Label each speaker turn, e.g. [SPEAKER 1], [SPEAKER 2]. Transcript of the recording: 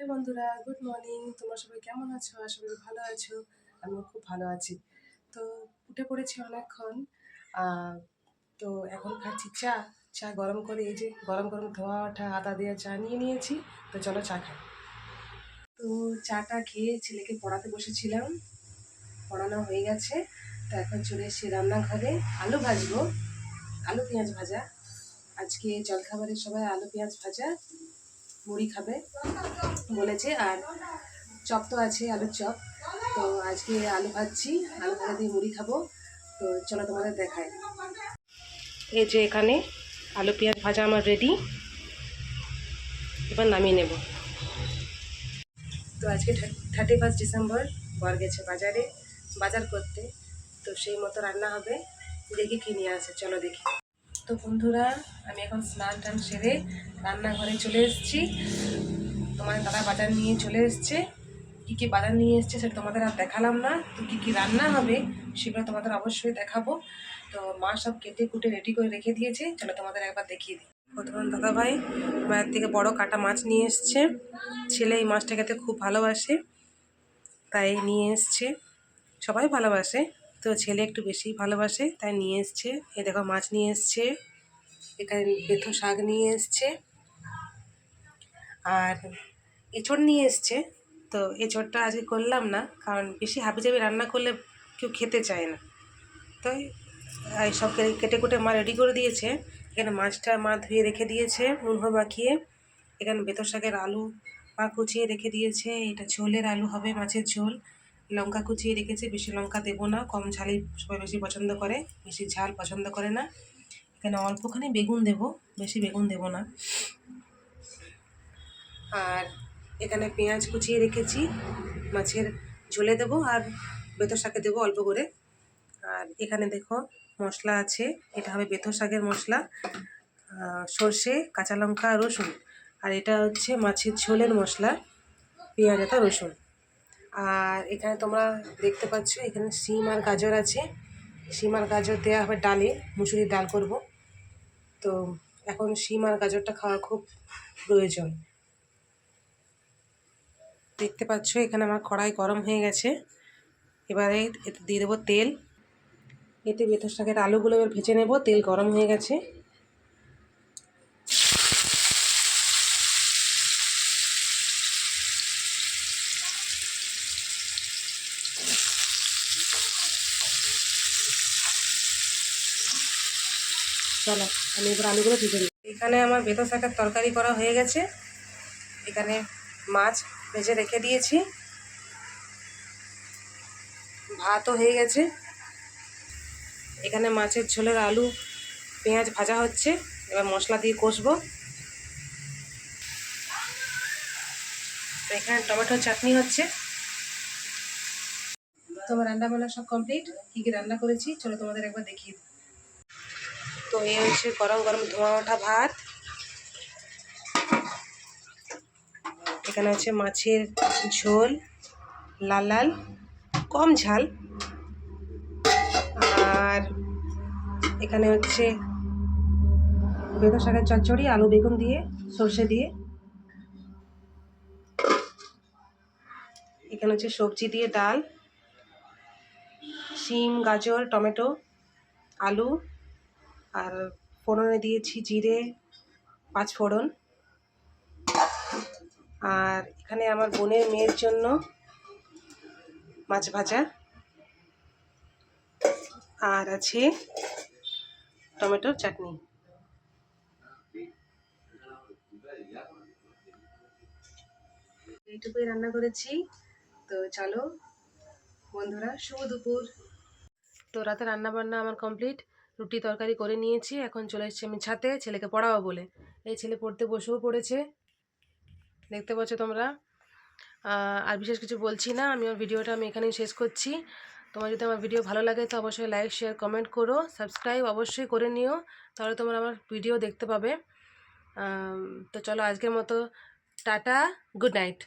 [SPEAKER 1] এই বন্ধুরা, good morning. তোমরা সবাই কেমন আছো? আশা করি ভালো আছো। আমিও খুব ভালো আছি। তো উঠে পড়েছি অনেকক্ষণ। তো এখন খাচ্ছি চা। চা গরম করে এই যে গরম গরম ধোয়া, ওঠা, আদা দিয়ে চা নিয়ে নিয়েছি। তো চলো চা খাই। তো চাটা খেয়ে ছেলেকে পড়াতে বসেছিলাম। পড়ানো হয়ে গেছে। তো এখন চলে এসেছি রান্নাঘরে। আলু ভাজবো। আলু পেঁয়াজ ভাজা। আজকে জলখাবারের সবাই আলু পেঁয়াজ ভাজা। মুড়ি খাবে বলেছে আর চপ তো আছে, আলুর চপ। তো আজকে আলু ভাজছি, আলু ভাজা দিয়ে মুড়ি খাব। তো চলো তোমাদের দেখাই। এই যে এখানে আলু, পেঁয়াজ ভাজা আমার রেডি এবার নামিয়ে নেব। তো আজকে থার্টি ফার্স্ট ডিসেম্বর বর গেছে বাজারে, বাজার করতে। তো সেই মতো রান্না হবে। দেখি কী নিয়ে আসে, চলো দেখি। তো বন্ধুরা, আমি এখন স্নান টান সেরে রান্নাঘরে চলে এসেছি। তোমার দাদা বাজার নিয়ে চলে এসছে। কী কী বাজার নিয়ে এসছে সেটা তোমাদের আর দেখালাম না। তো কী কী রান্না হবে সেগুলো তোমাদের অবশ্যই দেখাবো। তো মা সব কেটে কুটে রেডি করে রেখে দিয়েছে। চলো তোমাদের একবার দেখিয়ে দিই। প্রথমে দাদা ভাই মায়ের থেকে বড় কাটা মাছ নিয়ে এসছে। ছেলে এই মাছটা খেতে খুব ভালোবাসে, তাই নিয়ে এসছে। সবাই ভালোবাসে। তো ছেলে একটু বেশি ভালোবাসে, তাই নিয়ে এসছে। এ দেখো মাছ নিয়ে এসছে, এখানে বেথো শাক নিয়ে এসছে। আর এঁচড় নিয়ে এসছে। তো এঁচড়টা আজকে করলাম না, কারণ বেশি হাবি হাবিজাবি রান্না করলে কেউ খেতে চায় না। তো সব কেটে- কেটে মা রেডি করে দিয়েছে। এখানে মাছটা মা ধুয়ে রেখে দিয়েছে হলুদ মাখিয়ে। এখানে বেতর শাকের আলু মা কুচিয়ে রেখে দিয়েছে। এটা ঝোলের আলু হবে, মাছের ঝোল। লঙ্কা কুচিয়ে রেখেছি, বেশি লঙ্কা দেবো না, কম ঝালই সবাই বেশি পছন্দ করে, বেশি ঝাল পছন্দ করে না। এখানে অল্পখানি বেগুন দেবো, বেশি বেগুন দেবো না। আর এখানে পেঁয়াজ কুচিয়ে রেখেছি, মাছের ঝোলে দেবো আর বেতর শাকে দেবো অল্প করে। আর এখানে দেখো মশলা আছে, এটা হবে বেথর শাকের মশলা সর্ষে, কাঁচা লঙ্কা, রসুন। আর এটা হচ্ছে মাছের ঝোলের মশলা, পেঁয়াজ আদা রসুন। আর এখানে তোমরা দেখতে পাচ্ছ, এখানে শিম আর গাজর আছে। শিম আর গাজর দেওয়া হবে ডালে, মুসুরির ডাল করব। তো এখন শিম আর গাজরটা খাওয়া খুব প্রয়োজন। দেখতে পাচ্ছ, এখানে আমার কড়াই গরম হয়ে গেছে। এবারে এতে দিয়ে দেবো তেল। এতে বেথর শাকের আলুগুলো এবার ভেজে নেব, তেল গরম হয়ে গেছে। চলো, আমি এবার আলুগুলো নিই। এখানে আমার বেথর শাকের তরকারি করা হয়ে গেছে। এখানে মাছ ভেজে রেখে দিয়েছি। ভাতও হয়ে গেছে। এখানে মাছের ঝোলের আলু, পেঁয়াজ ভাজা হচ্ছে। এবার মশলা দিয়ে কষবো। এখানে টমেটো চাটনি হচ্ছে। তোমার রান্না বান্না সব কমপ্লিট কী কী রান্না করেছি, চলো তোমাদের একবার দেখিয়ে তো এই হচ্ছে গরম গরম ধোঁয়া ওঠা ভাত। এখানে হচ্ছে মাছের ঝোল, লাল লাল, কম ঝাল। আর এখানে হচ্ছে বেগুন শাকের চচ্চড়ি, আলু বেগুন দিয়ে, সর্ষে দিয়ে। এখানে হচ্ছে সবজি দিয়ে ডাল। শিম, গাজর, টমেটো, আলু আর ফোড়নে দিয়েছি জিরে, পাঁচ ফোড়ন। আর এখানে আমার বোনের মেয়ের জন্য মাছ ভাজা। আর আছে টমেটোর চাটনি। এইটুকুই রান্না করেছি। তো চলো বন্ধুরা, শুভ দুপুর। তো রাতে রান্না বান্না আমার কমপ্লিট রুটি তরকারি করে নিয়েছি, এখন চলে এসেছি আমি ছাতে ছেলেকে পড়াবো বলে। এই ছেলে পড়তে বসেও পড়েছে। দেখতে পাচ্ছ তোমরা? আর বিশেষ কিছু বলছি না, আমি আমার ভিডিওটা আমি এখানেই শেষ করছি। তোমার যদি আমার ভিডিও ভালো লাগে, তো অবশ্যই লাইক শেয়ার কমেন্ট করো। সাবস্ক্রাইব অবশ্যই করে নিও, তাহলে তোমরা আমার ভিডিও দেখতে পাবে। তো চলো আজকের মতো, টাটা গুড নাইট